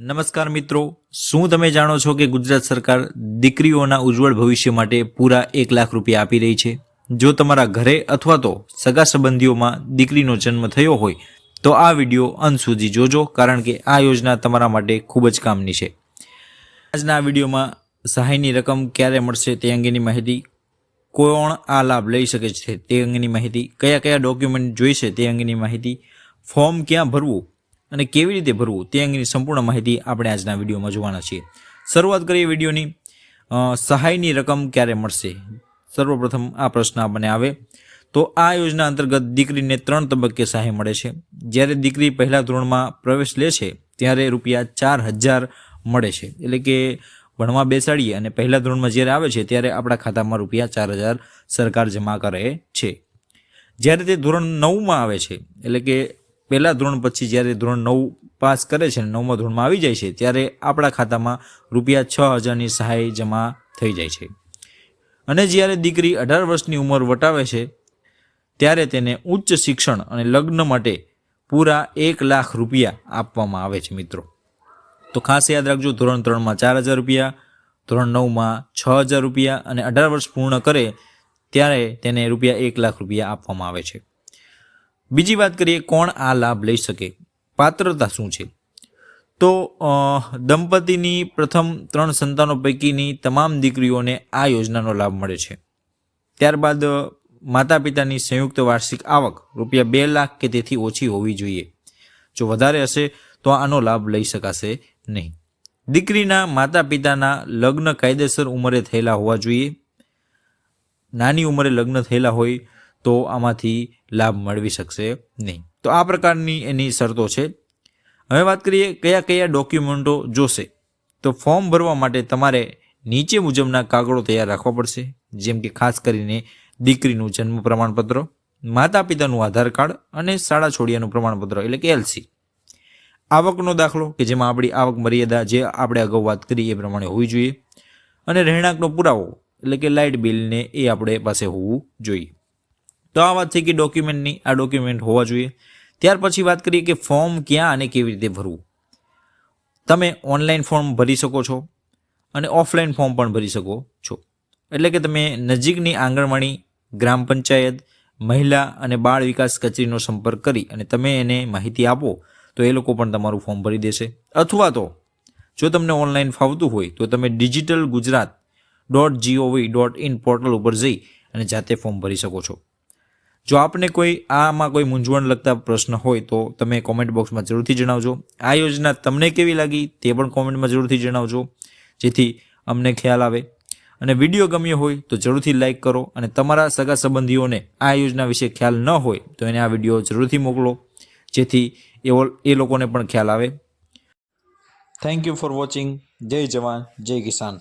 નમસ્કાર મિત્રો, શું તમે જાણો છો કે ગુજરાત સરકાર દીકરીઓના ઉજ્જવળ ભવિષ્ય માટે પૂરા એક લાખ રૂપિયા આપી રહી છે? જો તમારા ઘરે અથવા તો સગા સંબંધીઓમાં દીકરીનો જન્મ થયો હોય, તો આ વીડિયો અંત સુધી જોજો કારણ કે આ યોજના તમારા માટે ખૂબ જ કામની છે. આજના આ વિડીયોમાં સહાયની રકમ ક્યારે મળશે તે અંગેની માહિતી કોણ આ લાભ લઈ શકે છે તે અંગેની માહિતી, કયા કયા ડોક્યુમેન્ટ જોઈશે તે અંગેની માહિતી, ફોર્મ ક્યાં ભરવું અને કેવી રીતે ભરવું તે અંગેની સંપૂર્ણ માહિતી આપણે આજના વિડીયોમાં જોવાના છીએ. શરૂઆત કરીએ વિડીયોની. સહાયની રકમ ક્યારે મળશે? સર્વપ્રથમ આ પ્રશ્ન આપણને આવે. તો આ યોજના અંતર્ગત દીકરીને ત્રણ તબક્કે સહાય મળે છે. જ્યારે દીકરી પહેલા ધોરણમાં પ્રવેશ લે છે, ત્યારે રૂપિયા ચાર હજાર મળે છે. એટલે કે ભણવા બેસાડીએ અને પહેલા ધોરણમાં જ્યારે આવે છે, ત્યારે આપણા ખાતામાં રૂપિયા ચાર હજાર સરકાર જમા કરે છે. જ્યારે તે ધોરણ નવમાં આવે છે, એટલે કે પહેલા ધોરણ પછી જ્યારે ધોરણ નવ પાસ કરે છે નવમા ધોરણમાં આવી જાય છે, ત્યારે આપણા ખાતામાં રૂપિયા છ હજારની સહાય જમા થઈ જાય છે. અને જ્યારે દીકરી અઢાર વર્ષની ઉંમર વટાવે છે, ત્યારે તેને ઉચ્ચ શિક્ષણ અને લગ્ન માટે પૂરા એક લાખ રૂપિયા આપવામાં આવે છે, મિત્રો. તો ખાસ યાદ રાખજો, ધોરણ ત્રણમાં ચાર હજાર રૂપિયા, ધોરણ નવમાં છ હજાર રૂપિયા અને અઢાર વર્ષ પૂર્ણ કરે, ત્યારે તેને રૂપિયા એક લાખ રૂપિયા આપવામાં આવે છે. બીજી વાત કરીએ, કોણ આ લાભ લઈ શકે? પાત્રતા શું છે? તો દંપતીની પ્રથમ ત્રણ સંતાનો પૈકીની તમામ દીકરીઓને આ યોજનાનો લાભ મળે છે. ત્યારબાદ માતા પિતાની સંયુક્ત વાર્ષિક આવક રૂપિયા બે લાખ કે તેથી ઓછી હોવી જોઈએ. જો વધારે હશે, તો આનો લાભ લઈ શકાશે નહીં. દીકરીના માતા પિતાના લગ્ન કાયદેસર ઉંમરે થયેલા હોવા જોઈએ. નાની ઉંમરે લગ્ન થયેલા હોય તો આમાંથી લાભ મેળવી શકશે નહીં. તો આ પ્રકારની એની શરતો છે. હવે વાત કરીએ કયા કયા ડોક્યુમેન્ટો જોશે. તો ફોર્મ ભરવા માટે તમારે નીચે મુજબના કાગળો તૈયાર રાખવા પડશે. જેમ કે ખાસ કરીને દીકરીનું જન્મ પ્રમાણપત્ર માતા પિતાનું આધાર કાર્ડ અને શાળા છોડિયાનું પ્રમાણપત્ર, એટલે કે એલસી આવકનો દાખલો, કે જેમાં આપણી આવક મર્યાદા જે આપણે અગાઉ વાત કરી એ પ્રમાણે હોવી જોઈએ. અને રહેણાંકનો પુરાવો, એટલે કે લાઇટ બિલને એ આપણે પાસે હોવું જોઈએ. તો આ વાત થઈ કે ડોક્યુમેન્ટની આ ડોક્યુમેન્ટ હોવા જોઈએ. ત્યાર પછી વાત કરીએ કે ફોર્મ ક્યાં અને કેવી રીતે ભરવું. તમે ઓનલાઈન ફોર્મ ભરી શકો છો અને ઓફલાઈન ફોર્મ પણ ભરી શકો છો. એટલે કે તમે નજીકની આંગણવાડી, ગ્રામ પંચાયત, મહિલા અને બાળ વિકાસ કચેરીનો સંપર્ક કરી અને તમે એને માહિતી આપો, તો એ લોકો પણ તમારું ફોર્મ ભરી દેશે. અથવા તો, જો તમને ઓનલાઈન ફાવતું હોય, તો તમે digital Gujarat dot G O V dot in portal ઉપર જઈ અને જાતે ફોર્મ ભરી શકો છો. જો આપને કોઈ આમાં કોઈ મૂંઝવણ લગતા પ્રશ્ન હોય તો તમે કોમેન્ટ બોક્સમાં જરૂરથી જણાવજો. આ યોજના તમને કેવી લાગી તે પણ કોમેન્ટમાં જરૂરથી જણાવજો, જેથી અમને ખ્યાલ આવે. અને વીડિયો ગમ્યો હોય તો જરૂરથી લાઇક કરો અને તમારા સગા સંબંધીઓને આ યોજના વિશે ખ્યાલ ન હોય તો એને આ વીડિયો જરૂરથી મોકલો, જેથી એવો, એ લોકોને પણ ખ્યાલ આવે. થેન્ક યુ ફોર વોચિંગ જય જવાન, જય કિસાન.